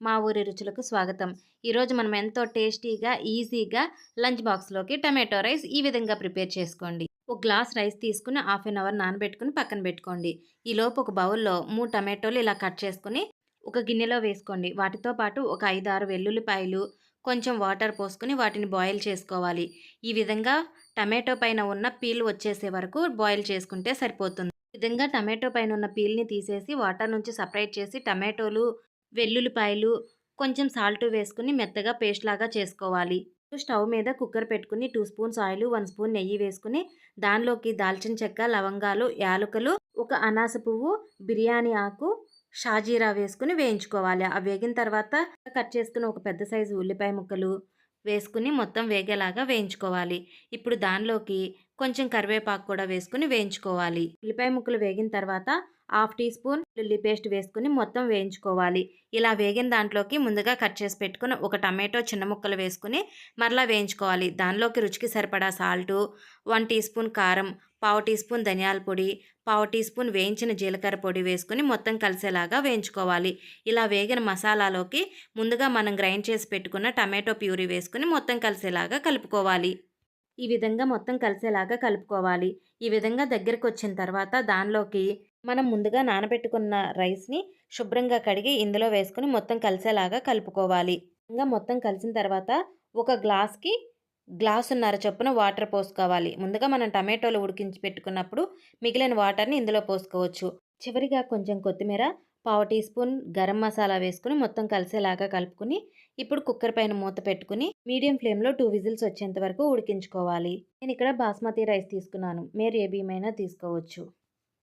మా ఊరి రుచులకు స్వాగతం. ఈరోజు మనం ఎంతో టేస్టీగా ఈజీగా లంచ్ బాక్స్లోకి టమాటో రైస్ ఈ విధంగా ప్రిపేర్ చేసుకోండి. ఒక గ్లాస్ రైస్ తీసుకుని హాఫ్ అన్ అవర్ నానబెట్టుకుని పక్కన పెట్టుకోండి. ఈ లోపు ఒక బౌల్లో మూడు టమాటోలు ఇలా కట్ చేసుకుని ఒక గిన్నెలో వేసుకోండి. వాటితో పాటు ఒక ఐదు ఆరు వెల్లుల్లిపాయలు కొంచెం వాటర్ పోసుకుని వాటిని బాయిల్ చేసుకోవాలి. ఈ విధంగా టమాటో పైన ఉన్న పీల్ వచ్చేసే వరకు బాయిల్ చేసుకుంటే సరిపోతుంది. ఈ విధంగా టమాటో పైన ఉన్న పీల్ని తీసేసి వాటర్ నుంచి సపరేట్ చేసి టమాటోలు వెల్లుల్లిపాయలు కొంచెం సాల్ట్ వేసుకుని మెత్తగా పేస్ట్ లాగా చేసుకోవాలి. స్టవ్ మీద కుక్కర్ పెట్టుకుని two spoons oil one spoon నెయ్యి వేసుకుని దానిలోకి దాల్చిన చెక్క లవంగాలు యాలకులు ఒక అనాస పువ్వు బిర్యానీ ఆకు షాజీరా వేసుకుని వేయించుకోవాలి. ఆ వేగిన తర్వాత కట్ చేసుకుని ఒక పెద్ద సైజు ఉల్లిపాయ ముక్కలు వేసుకుని మొత్తం వేగేలాగా వేయించుకోవాలి. ఇప్పుడు దానిలోకి కొంచెం కరివేపాకు కూడా వేసుకుని వేయించుకోవాలి. ఉల్లిపాయ ముక్కలు వేగిన తర్వాత హాఫ్ టీ స్పూన్ ఉల్లి పేస్ట్ వేసుకుని మొత్తం వేయించుకోవాలి. ఇలా వేగిన దాంట్లోకి ముందుగా కట్ చేసి పెట్టుకుని ఒక టమాటో చిన్న ముక్కలు వేసుకుని మరలా వేయించుకోవాలి. దానిలోకి రుచికి సరిపడా సాల్టు వన్ టీ స్పూన్ కారం పావు టీ స్పూన్ ధనియాల పొడి పావు టీ స్పూన్ వేయించిన జీలకర్ర పొడి వేసుకుని మొత్తం కలిసేలాగా వేయించుకోవాలి. ఇలా వేగిన మసాలాలోకి ముందుగా మనం గ్రైండ్ చేసి పెట్టుకున్న టమాటో ప్యూరీ వేసుకుని మొత్తం కలిసేలాగా కలుపుకోవాలి. ఈ విధంగా మొత్తం కలిసేలాగా కలుపుకోవాలి. ఈ విధంగా దగ్గరకు వచ్చిన తర్వాత దానిలోకి మనం ముందుగా నానబెట్టుకున్న రైస్ని శుభ్రంగా కడిగి ఇందులో వేసుకుని మొత్తం కలిసేలాగా కలుపుకోవాలి. ఇంకా మొత్తం కలిసిన తర్వాత ఒక గ్లాస్కి గ్లాసున్నర చొప్పున వాటర్ పోసుకోవాలి. ముందుగా మనం టమాటోలు ఉడికించి పెట్టుకున్నప్పుడు మిగిలిన వాటర్ని ఇందులో పోసుకోవచ్చు. చివరిగా కొంచెం కొత్తిమీర పావు టీ స్పూన్ గరం మసాలా వేసుకుని మొత్తం కలిసేలాగా కలుపుకుని ఇప్పుడు కుక్కర్ పైన మూత పెట్టుకుని మీడియం ఫ్లేమ్లో టూ విజిల్స్ వచ్చేంత వరకు ఉడికించుకోవాలి. నేను ఇక్కడ బాస్మతి రైస్ తీసుకున్నాను. మీరు ఏ బియ్యమైనా తీసుకోవచ్చు.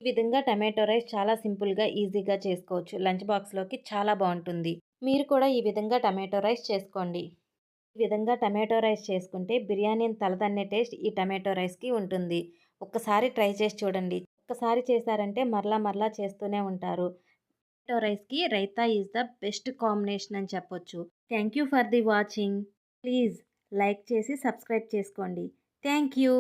ఈ విధంగా టమాటో రైస్ చాలా సింపుల్గా ఈజీగా చేసుకోవచ్చు. లంచ్ బాక్స్లోకి చాలా బాగుంటుంది. మీరు కూడా ఈ విధంగా టమాటో రైస్ చేసుకోండి. ఈ విధంగా టమాటో రైస్ చేసుకుంటే బిర్యానీని తలదన్నే టేస్ట్ ఈ టమాటో రైస్కి ఉంటుంది. ఒక్కసారి ట్రై చేసి చూడండి. ఒక్కసారి చేశారంటే మరలా మరలా చేస్తూనే ఉంటారు. టమాటో రైస్కి raita is the best combination అని చెప్పొచ్చు. Thank you for the watching. Please like చేసి సబ్స్క్రైబ్ చేసుకోండి. Thank you.